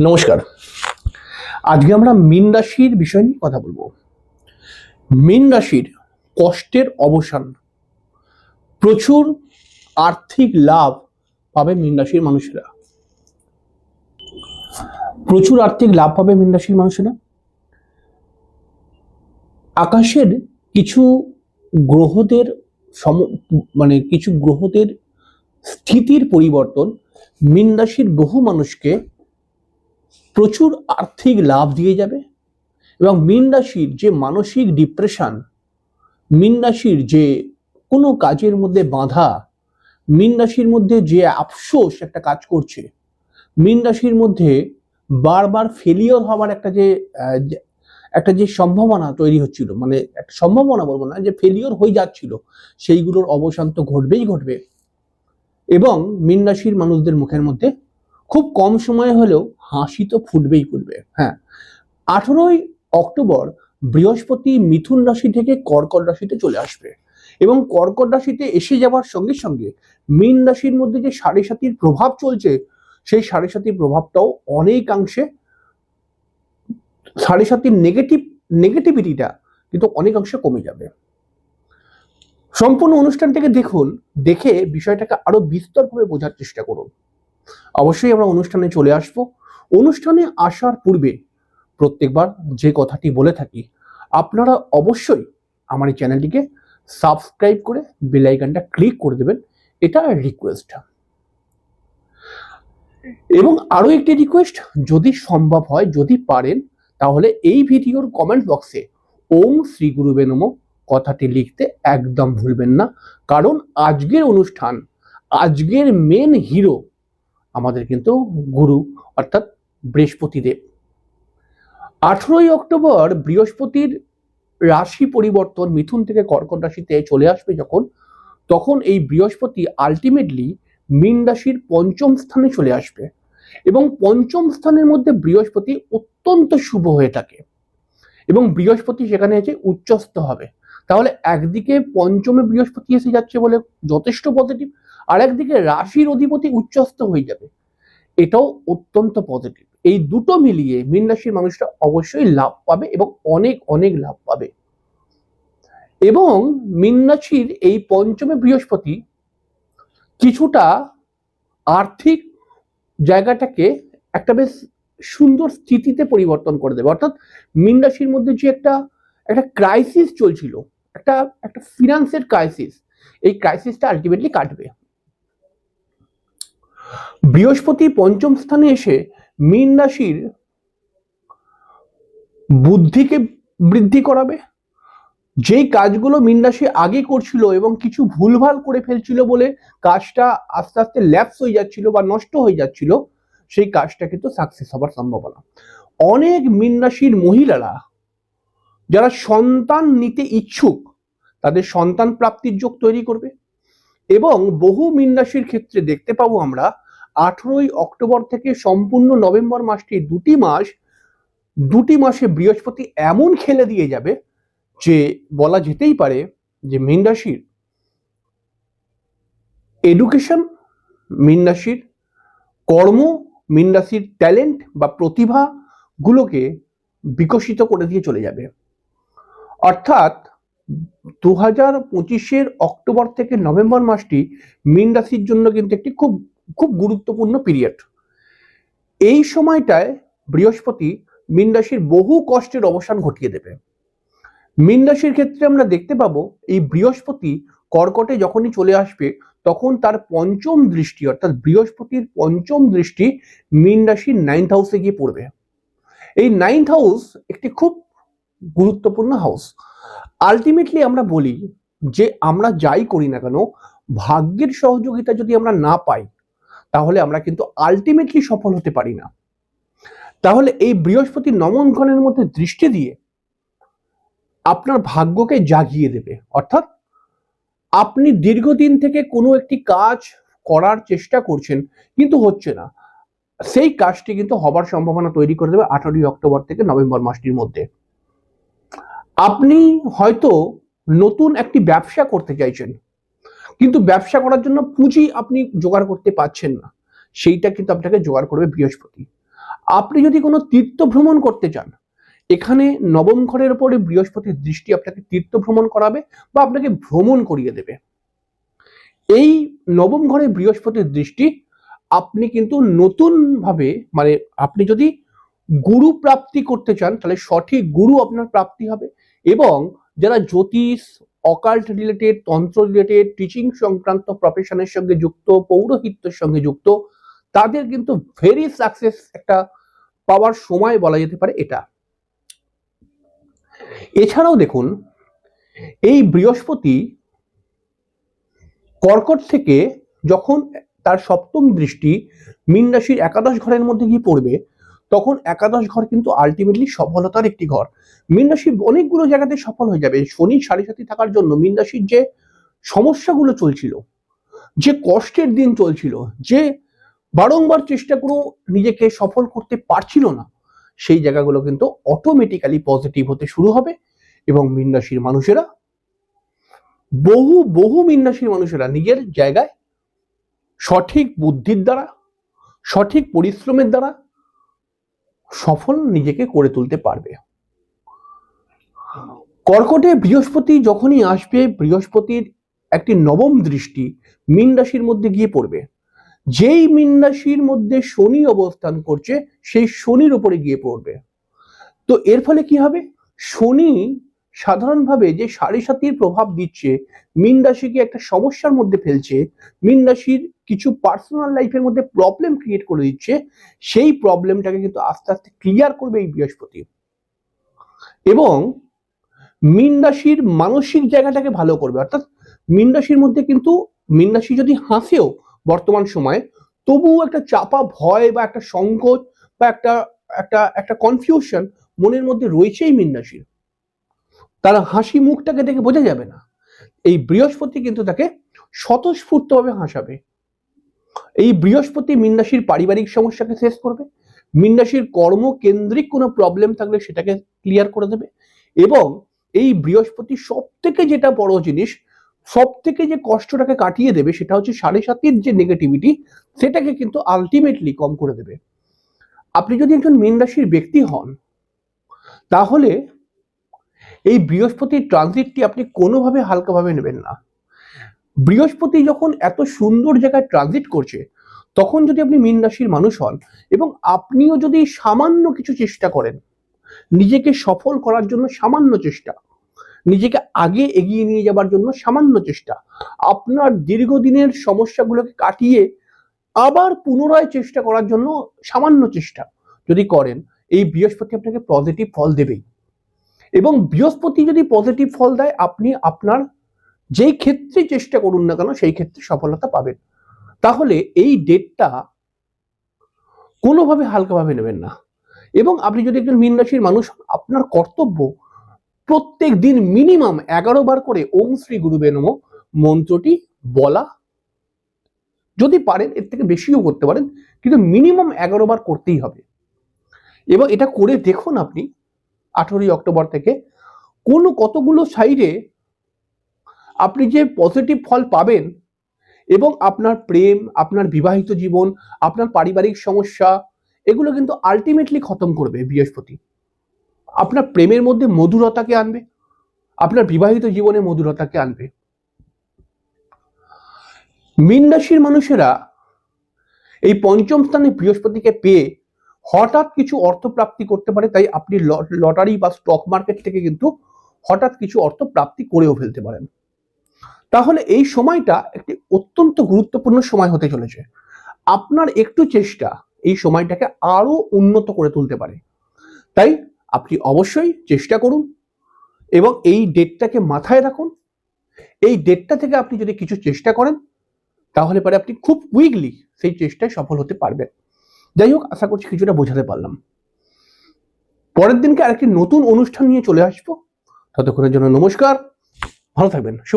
নমস্কার। আজকে আমরা মীন রাশির বিষয় নিয়ে কথা বলব। মীন রাশির কষ্টের অবসান। প্রচুর আর্থিক লাভ পাবে মীন রাশির মানুষেরা। প্রচুর আর্থিক লাভ পাবে মীন রাশির মানুষেরা। আকাশের কিছু গ্রহদের সম মানে কিছু গ্রহদের স্থিতির পরিবর্তন মীন রাশির বহু মানুষকে প্রচুর আর্থিক লাভ দিয়ে যাবে। এবং মীন রাশির যে মানসিক ডিপ্রেশন মীন রাশির যে কোনো কাজের মধ্যে বাধা, মীন রাশির মধ্যে যে আফসোস একটা কাজ করছে, মীন রাশির মধ্যে বারবার ফেলিওর হওয়ার একটা যে একটা যে সম্ভাবনা তৈরি হচ্ছিল মানে একটা সম্ভাবনা বলব না, যে ফেলিওর হয়ে যাচ্ছিল, সেইগুলোর অবসান তো ঘটবেই ঘটবে। এবং মীন রাশির মানুষদের মুখের মধ্যে খুব কম সময়ে হলেও হাসি তো ফুটবেই ফুটবে হ্যাঁ। আঠেরোই অক্টোবর বৃহস্পতি মিথুন রাশি থেকে কর্কট রাশিতে চলে আসবে এবং কর্কট রাশিতে এসে যাওয়ার সঙ্গে সঙ্গে মীন রাশির মধ্যে যে সাড়ে সাতির প্রভাব চলছে, সেই সাড়ে সাতির প্রভাবটাও অনেকাংশে সাড়ে সাতির নেগেটিভ নেগেটিভিটিটা কিন্তু অনেকাংশে কমে যাবে। সম্পূর্ণ অনুষ্ঠানটাকে দেখুন, দেখে বিষয়টাকে আরও বিস্তরভাবে বোঝার চেষ্টা করুন। অবশ্যই আমরা অনুষ্ঠানে চলে আসব। অনুষ্ঠানে আসার পূর্বে প্রত্যেকবার যে কথাটি বলে থাকি, আপনারা অবশ্যই আমার এই চ্যানেলটিকে সাবস্ক্রাইব করে বেল আইকনটা ক্লিক করে দেবেন, এটা রিকোয়েস্ট এবং আরও একটি রিকোয়েস্ট যদি সম্ভব হয়, যদি পারেন, তাহলে এই ভিডিওর কমেন্ট বক্সে ওম শ্রী গুরুবে নমঃ কথাটি লিখতে একদম ভুলবেন না, কারণ আজকের অনুষ্ঠান, আজকের মেন হিরো আমাদের কিন্তু গুরু, অর্থাৎ বৃহস্পতিদেব। আঠেরোই অক্টোবর বৃহস্পতির রাশি পরিবর্তন মিথুন থেকে কর্কট রাশিতে চলে আসবে যখন, তখন এই বৃহস্পতি আলটিমেটলি মীন রাশির পঞ্চম স্থানে চলে আসবে এবং পঞ্চম স্থানের মধ্যে বৃহস্পতি অত্যন্ত শুভ হয়ে থাকে এবং বৃহস্পতি সেখানে এসে উচ্চস্থ হবে। তাহলে একদিকে পঞ্চমে বৃহস্পতি এসে যাচ্ছে বলে যথেষ্ট পজিটিভ আর একদিকে রাশির অধিপতি উচ্চস্থ হয়ে যাবে। এটাও অত্যন্ত পজিটিভ এই দুটো মিলিয়ে মীন রাশির মানুষরা অবশ্যই লাভ পাবে এবং অনেক অনেক লাভ পাবে। এবং মীন রাশির এই পঞ্চমে বৃহস্পতি কিছুটা আর্থিক জায়গাটাকে একটা বেশ সুন্দর স্থিতিতে পরিবর্তন করে দেবে। অর্থাৎ মীন রাশির মধ্যে যে একটা একটা ক্রাইসিস চলছিল, একটা একটা ফিনান্সের ক্রাইসিস এই ক্রাইসিসটা আলটিমেটলি কাটবে। বৃহস্পতি পঞ্চম স্থানে এসে মীন রাশির বুদ্ধিকে বৃদ্ধি করাবে, যেই কাজগুলো মীন রাশি আগে করছিল এবং কিছু ভুলভাল করে ফেলছিল বলে কাজটা আস্তে আস্তে ল্যাপস হয়ে যাচ্ছিল বা নষ্ট হয়ে যাচ্ছিল, সেই কাজটা কিন্তু সাকসেস হবার সম্ভাবনা। অনেক মীন রাশির মহিলারা যারা সন্তান নিতে ইচ্ছুক, তাদের সন্তান প্রাপ্তির যোগ তৈরি করবে এবং বহু মীন রাশির ক্ষেত্রে দেখতে পাবো আমরা আঠেরোই অক্টোবর থেকে সম্পূর্ণ নভেম্বর মাসটি দুটি মাস, দুটি মাসে বৃহস্পতি এমন খেলে দিয়ে যাবে যে বলা যেতেই পারে যে মীন রাশির এডুকেশন মীন রাশির কর্ম, মীন রাশির ট্যালেন্ট বা প্রতিভা গুলোকে বিকশিত করে দিয়ে চলে যাবে। অর্থাৎ দু হাজার পঁচিশের অক্টোবর থেকে নভেম্বর মাসটি মীন রাশির জন্য কিন্তু একটি খুব খুব গুরুত্বপূর্ণ পিরিয়ড। এই সময়টায় বৃহস্পতি মীন রাশির বহু কষ্টের অবসান ঘটিয়ে দেবে। মীন রাশির ক্ষেত্রে আমরা দেখতে পাবো, এই বৃহস্পতি কর্কটে যখনই চলে আসবে, তখন তার পঞ্চম দৃষ্টি, অর্থাৎ বৃহস্পতির পঞ্চম দৃষ্টি মীন রাশির নাইন্থ হাউসে গিয়ে পড়বে। এই নাইন্থ হাউস একটি খুব গুরুত্বপূর্ণ হাউস আলটিমেটলি আমরা বলি যে, আমরা যাই করি না কেন, ভাগ্যের সহযোগিতা যদি আমরা না পাই তাহলে আমরা কিন্তু আলটিমেটলি সফল হতে পারি না। তাহলে এই বৃহস্পতি নমন ঘনের মধ্যে দৃষ্টি দিয়ে আপনার ভাগ্যকে জাগিয়ে দেবে। অর্থাৎ আপনি দীর্ঘদিন থেকে কোনো একটি কাজ করার চেষ্টা করছেন, কিন্তু হচ্ছে না। সেই কাজটি কিন্তু হবার সম্ভাবনা তৈরি করে দেবে আঠারোই অক্টোবর থেকে নভেম্বর মাসটির মধ্যে। আপনি হয়তো নতুন একটি ব্যবসা করতে চাইছেন কিন্তু ব্যবসা করার জন্য পুঁজি আপনি জোগাড় করতে পারছেন না। সেইটা কিন্তু আপনাকে জোগাড় করবে বৃহস্পতি। আপনি যদি কোনো তীর্থ ভ্রমণ করতে চান, এখানে নবম ঘরের উপরে বৃহস্পতির দৃষ্টি আপনাকে তীর্থ ভ্রমণ করাবে বা আপনাকে ভ্রমণ করিয়ে দেবে। এই নবম ঘরে বৃহস্পতির দৃষ্টি আপনি কিন্তু নতুন ভাবে মানে আপনি যদি গুরু প্রাপ্তি করতে চান, তাহলে সঠিক গুরু আপনার প্রাপ্তি হবে এবং যারা জ্যোতিষ অকাল্ট রিলেটেড তন্ত্র রিলেটেড টিচিং সংক্রান্ত প্রফেশনের সঙ্গে যুক্ত, পৌরোহিত্যের সঙ্গে যুক্ত, তাদের কিন্তু ভেরি সাকসেস একটা পাওয়ার সময় বলা যেতে পারে এটা। এছাড়াও দেখুন, এই বৃহস্পতি কর্কট থেকে যখন তার সপ্তম দৃষ্টি, মীন রাশির একাদশ ঘরের মধ্যে গিয়ে পড়বে তখন একাদশ ঘর কিন্তু আলটিমেটলি সফলতার একটি ঘর। মীন রাশি অনেকগুলো জায়গাতে সফল হয়ে যাবে। শনি সাড়ে সাথে থাকার জন্য মীন রাশির যে সমস্যাগুলো চলছিল, যে কষ্টের দিন চলছিল, যে বারংবার চেষ্টা করেও নিজেকে সফল করতে পারছিল না, সেই জায়গাগুলো কিন্তু অটোমেটিক্যালি পজিটিভ হতে শুরু হবে এবং মীন রাশির মানুষেরা, বহু বহু মীন রাশির মানুষেরা নিজের জায়গায় সঠিক বুদ্ধির দ্বারা, সঠিক পরিশ্রমের দ্বারা সফল নিজেকে করে তুলতে পারবে। কর্কটে বৃহস্পতি যখনই আসবে, বৃহস্পতির একটি নবম দৃষ্টি মীন রাশির মধ্যে গিয়ে পড়বে। যেই মীন রাশির মধ্যে শনি অবস্থান করছে, সেই শনির উপরে গিয়ে পড়বে। তো এর ফলে কি হবে? শনি সাধারণভাবে যে সাড়ে সাতির প্রভাব দিচ্ছে, মীন রাশিকে একটা সমস্যার মধ্যে ফেলছে, মীন রাশির কিছু পার্সোনাল লাইফের মধ্যে প্রবলেম ক্রিয়েট করে দিচ্ছে, সেই প্রবলেমটাকে কিন্তু আস্তে আস্তে ক্লিয়ার করবে এই বৃহস্পতি। এবং মীন রাশির মানসিক জায়গাটাকে ভালো করবে। অর্থাৎ মীন রাশির মধ্যে কিন্তু মীন রাশি যদি হাসেও বর্তমান সময়ে, তবুও একটা চাপা ভয় বা একটা সংকোচ বা একটা একটা একটা কনফিউশন মনের মধ্যে রয়েছেই মীন রাশির। তার হাসি মুখটাকে দেখে বোঝা যাবে না। এই বৃহস্পতি কিন্তু তাকে স্বতঃস্ফূর্তভাবে হাসাবে। এই বৃহস্পতি মীন রাশির পারিবারিক সমস্যাকে শেষ করবে। মীন রাশির কর্মকেন্দ্রিক কোনো প্রবলেম থাকলে সেটাকে ক্লিয়ার করে দেবে এবং এই বৃহস্পতি সব থেকে যেটা বড় জিনিস সব থেকে যে কষ্টটাকে কাটিয়ে দেবে সেটা হচ্ছে সাড়ে সাতির যে নেগেটিভিটি সেটাকে কিন্তু আলটিমেটলি কম করে দেবে। আপনি যদি একজন মীন রাশির ব্যক্তি হন, তাহলে এই বৃহস্পতির ট্রানজিটটি আপনি কোনোভাবে হালকাভাবে নেবেন না। বৃহস্পতি যখন এত সুন্দর জায়গায় ট্রানজিট করছে, তখন যদি আপনি মীন রাশির মানুষ হন এবং আপনিও যদি সামান্য কিছু চেষ্টা করেন, নিজেকে সফল করার জন্য সামান্য চেষ্টা, নিজেকে আগে এগিয়ে নিয়ে যাবার জন্য সামান্য চেষ্টা, আপনার দীর্ঘদিনের সমস্যাগুলোকে কাটিয়ে আবার পুনরায় চেষ্টা করার জন্য সামান্য চেষ্টা যদি করেন, এই বৃহস্পতি আপনাকে পজিটিভ ফল দেবেই। এবং বৃহস্পতি যদি পজিটিভ ফল দেয়, আপনি আপনার যেই ক্ষেত্রে চেষ্টা করুন না কেন, সেই ক্ষেত্রে সফলতা পাবেন। তাহলে এই ডেটটা কোনোভাবে হালকাভাবে নেবেন না। এবং আপনি যদি একজন মীন রাশির মানুষ আপনার কর্তব্য প্রত্যেক দিন মিনিমাম এগারো বার করে ওম শ্রী গুরুবে নম মন্ত্রটি বলা। যদি পারেন, এর থেকে বেশিও করতে পারেন, কিন্তু মিনিমাম এগারো বার করতেই হবে। এবং এটা করে দেখুন আপনি, আঠেরোই অক্টোবর থেকে। কোনো কতগুলো সাইডে আপনি যে পজিটিভ ফল পাবেন এবং আপনার প্রেম, আপনার বিবাহিত জীবন, আপনার পারিবারিক সমস্যা, এগুলো কিন্তু আলটিমেটলি খতম করবে বৃহস্পতি। আপনার প্রেমের মধ্যে মধুরতাকে আনবে, আপনার বিবাহিত জীবনে মধুরতাকে আনবে। মীন রাশির মানুষেরা এই পঞ্চম স্থানে বৃহস্পতিকে পেয়ে হঠাৎ কিছু অর্থ প্রাপ্তি করতে পারে, তাই আপনি লটারি বা স্টক মার্কেট থেকে কিন্তু হঠাৎ কিছু অর্থ প্রাপ্তি করেও ফেলতে পারেন। তাহলে এই সময়টা একটি অত্যন্ত গুরুত্বপূর্ণ সময় হতে চলেছে। আপনার একটু চেষ্টা এই সময়টাকে আরও উন্নত করে তুলতে পারে। তাই আপনি অবশ্যই চেষ্টা করুন এবং এই ডেটটাকে মাথায় রাখুন। এই ডেটটা থেকে আপনি যদি কিছু চেষ্টা করেন, তাহলে পরে আপনি খুব কুইকলি সেই চেষ্টায় সফল হতে পারবেন। যাই হোক, আশা করছি কিছুটা বোঝাতে পারলাম। পরের দিনকে আরেকটি নতুন অনুষ্ঠান নিয়ে চলে আসব। ততক্ষণের জন্য নমস্কার। ভালো থাকবেন।